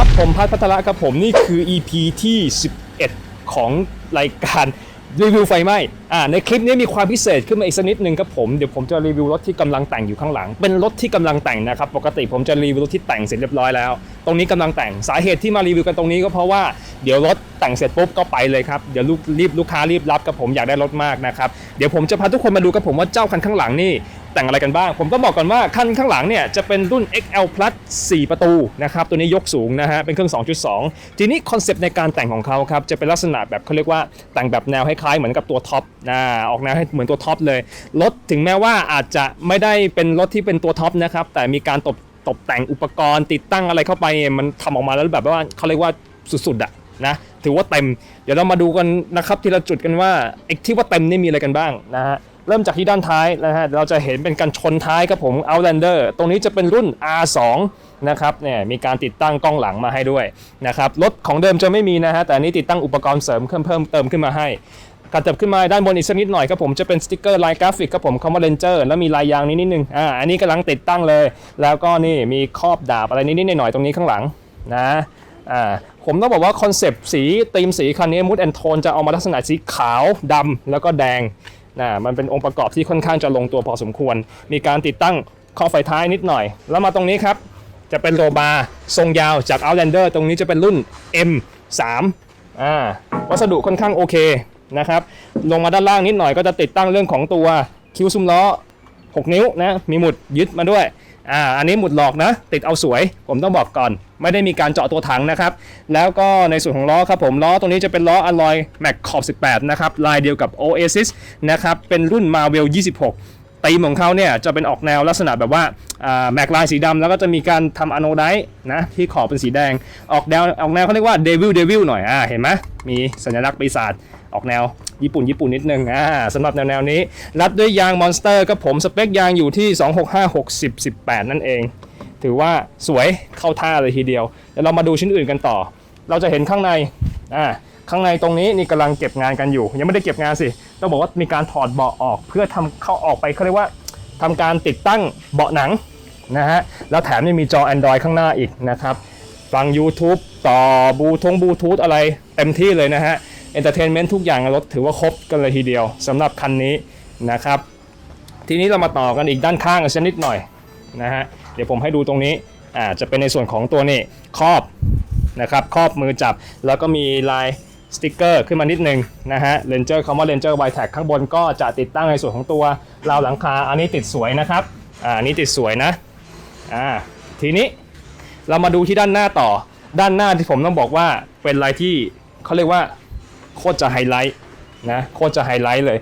ครับผมพัฒพัทระครับผมนี่คือ EP ที่ 11 ของรายการรีวิวไฟไหม้อ่าในคลิปนี้มีความพิเศษขึ้นมาอีกสักนิดนึงครับผมเดี๋ยวผมจะรีวิวรถที่กำลังแต่งอยู่ข้างหลัง เป็นรถที่กำลังแต่งนะครับปกติผมจะรีวิวรถที่แต่งเสร็จเรียบร้อยแล้ว ตรงนี้กำลังแต่งสาเหตุที่มารีวิวกันตรงนี้ก็เพราะว่าเดี๋ยวรถแต่งเสร็จปุ๊บก็ไปเลยครับเดี๋ยวลูกรีบลูกค้ารีบรับกับผมอยากได้รถมากนะครับเดี๋ยวผมจะพาทุกคนมาดูกับผมว่าเจ้าคันข้างหลังนี่ แต่งอะไรกันบ้าง ผมต้องบอกก่อนว่าคันข้างหลังเนี่ยจะเป็นรุ่น XL Plus 4 ประตูนะครับตัวนี้ยกสูงนะฮะเป็นเครื่อง 2.2 ทีนี้คอนเซปต์ในการแต่งของเขาครับจะเป็นลักษณะแบบเขาเรียกว่าแต่งแบบแนวคล้ายๆเหมือนกับตัวท็อปนะออกแนวให้เหมือนตัวท็อปเลยรถถึงแม้ว่าอาจจะไม่ได้เป็นรถที่เป็นตัวท็อปนะครับแต่มีการตกตกแต่งอุปกรณ์ติดตั้งอะไรเข้าไปมันทำออกมาแล้วแบบว่าเขาเรียกว่าสุดๆอะนะถือว่าเต็ม เดี๋ยวเรามาดูกันนะครับทีละจุดกันว่าไอ้ที่ว่าเต็มนี่มีอะไรกันบ้างนะฮะ เริ่มจากที่ด้านท้ายนะฮะเราจะเห็นเป็นการชนท้ายครับผม Outlander ตรงนี้จะเป็นรุ่น R2 นะครับเนี่ยมีการติดตั้งกล้องหลังมาให้ด้วยนะครับรถของเดิมจะไม่มีนะฮะแต่อันนี้ติดตั้งอุปกรณ์เสริมเพิ่มเพิ่มเติมขึ้นมาให้การจับขึ้นมาด้านบนอีกสักนิดหน่อยครับผมจะเป็นสติกเกอร์ลายกราฟิกครับผมคำว่า Ranger แล้วมีลายยางนิดนิดนึงอ่าอันนี้กำลังติดตั้งเลย แล้วก็นี่มีครอบดาบอะไรนิดนิดหน่อยๆตรงนี้ข้างหลังนะอ่าผมต้องบอกว่าคอนเซปต์สีธีมสีคันนี้มูดแอนโทนจะเอามาลักษณะสีขาวดำแล้วก็แดง นะมันเป็นองค์ประกอบที่ค่อนข้างจะลงตัวพอสมควร มีการติดตั้งข้อไฟท้ายนิดหน่อย แล้วมาตรงนี้ครับ จะเป็นโรบาร์ทรงยาวจาก Outlander ตรงนี้จะเป็นรุ่น M3 อ่าวัสดุค่อนข้างโอเคนะครับ ลงมาด้านล่างนิดหน่อยก็จะติดตั้งเรื่องของตัวคิ้วซุ้มล้อ 6 นิ้วนะ มีหมุดยึดมาด้วย อ่าอันนี้หมุดหลอกนะติดเอาสวย ผมต้องบอกก่อน ไม่ได้มีการเจาะตัวถังนะครับ แล้วก็ในส่วนของล้อครับผมล้อตรงนี้จะเป็นล้ออลลอยแม็กขอบ 18 นะครับ ลายเดียวกับ Oasis นะครับ เป็นรุ่น Marvel 26ตีมของเขาเนี่ยจะเป็นออกแนวลักษณะแบบว่าแม็กลายสีดำแล้วก็จะมีการทำอโนไดนะที่ขอบเป็นสีแดง ออกแนวออกแนวเขาเรียกว่าเดวิลเดวิลหน่อยอ่าเห็นไหมมีสัญลักษณ์ปีศาจ ออกแนวญี่ปุ่นญี่ปุ่นนิดนึงอ่าสำหรับแนวแนวนี้ รัดด้วยยางมอนสเตอร์ก็ผมสเปคยางอยู่ที่ 265 60 18 นั่นเอง ถือว่าสวยเข้าท่าเลยทีเดียวเดี๋ยวเรามาดูชิ้นอื่นกันต่อ เราจะเห็นข้างในอ่าข้างในตรงนี้นี่กำลังเก็บงานกันอยู่ ยังไม่ได้เก็บงานสิต้องบอกว่ามีการถอดเบาะออกเพื่อทำเข้าออกไปเขาเรียกว่าทำการติดตั้งเบาะหนังนะฮะแล้วแถมยังมีจอ Android ข้างหน้าอีกนะครับฟัง YouTube ต่อบลูทงบลูทูธอะไรเต็มที่เลยนะฮะ เอนเตอร์เทนเมนต์ทุกอย่างรถถือว่าครบกันเลยทีเดียวสำหรับคันนี้นะครับ ทีนี้เรามาต่อกันอีกด้านข้างกันสักนิดหน่อยนะฮะเดี๋ยวผมให้ดูตรงนี้อ่าจะเป็นในส่วนของตัวนี้ครอบนะครับครอบมือจับแล้วก็มีลายสติกเกอร์ขึ้นมานิดนึงนะฮะเลนเจอร์คำว่าเลนเจอร์ไวแท็กข้างบนก็จะติดตั้งในส่วนของตัวราวหลังคาอันนี้ติดสวยนะครับอ่านนี้ติดสวยนะอ่าทีนี้เรามาดูที่ด้านหน้าต่อ ด้านหน้าที่ผมต้องบอกว่าเป็นอะไรที่เขาเรียกว่า โคตรจะไฮไลท์นะโคตรจะไฮไลท์เลย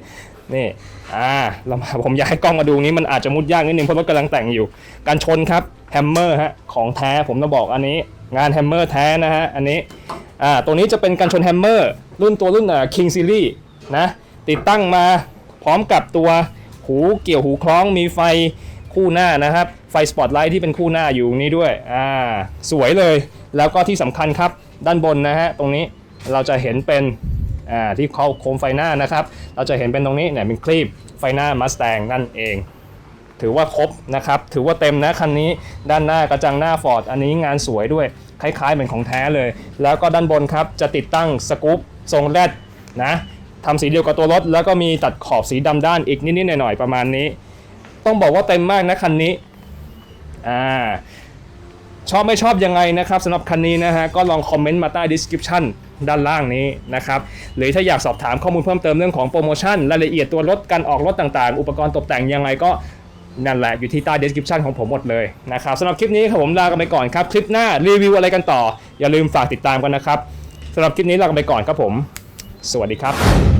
นี่อ่าเรามาผมอยากให้กล้องมาดูนี้มันอาจจะมุดยากนิดนึงเพราะรถกำลังแต่งอยู่ การชนครับแฮมเมอร์ฮะของแท้ผมต้องบอกอันนี้งานแฮมเมอร์แท้นะฮะอันนี้อ่าตัวนี้จะเป็นการชนแฮมเมอร์รุ่นตัวรุ่นอ่า King Series นะติดตั้งมาพร้อมกับตัวหูเกี่ยวหูคล้องมีไฟคู่หน้านะครับ ไฟสปอตไลท์ที่เป็นคู่หน้าอยู่นี้ด้วยอ่าสวยเลยแล้วก็ที่สำคัญครับด้านบนนะฮะตรงนี้เราจะเห็นเป็น อ่าที่เขาโคมไฟหน้านะครับ เราจะเห็นเป็นตรงนี้เนี่ยเป็นคลีปไฟหน้ามัสแตงนั่นเอง ถือว่าครบนะครับ ถือว่าเต็มนะคันนี้ด้านหน้ากระจังหน้าฟอร์ดอันนี้งานสวยด้วยคล้ายๆเหมือนของแท้เลย แล้วก็ด้านบนครับจะติดตั้งสกู๊ปทรงแรดนะทำสีเดียวกับตัวรถ แล้วก็มีตัดขอบสีดำด้านอีกนิดๆหน่อยๆประมาณนี้ ต้องบอกว่าเต็มมากนะคันนี้อ่า ชอบไม่ชอบยังไงนะครับสำหรับคันนี้นะฮะก็ลองคอมเมนต์มาใต้ description ด้านล่างนี้นะครับหรือถ้าอยากสอบถามข้อมูลเพิ่มเติมเรื่องของโปรโมชั่นรายละเอียดตัวรถการออกรถต่างๆ อุปกรณ์ตกแต่งยังไงก็นั่นแหละอยู่ที่ใต้ description ของผมหมดเลยนะครับสำหรับคลิปนี้ครับผมลากันไปก่อนครับ คลิปหน้ารีวิวอะไรกันต่อ อย่าลืมฝากติดตามกันนะครับสำหรับคลิปนี้ลากันไปก่อนครับผม สวัสดีครับ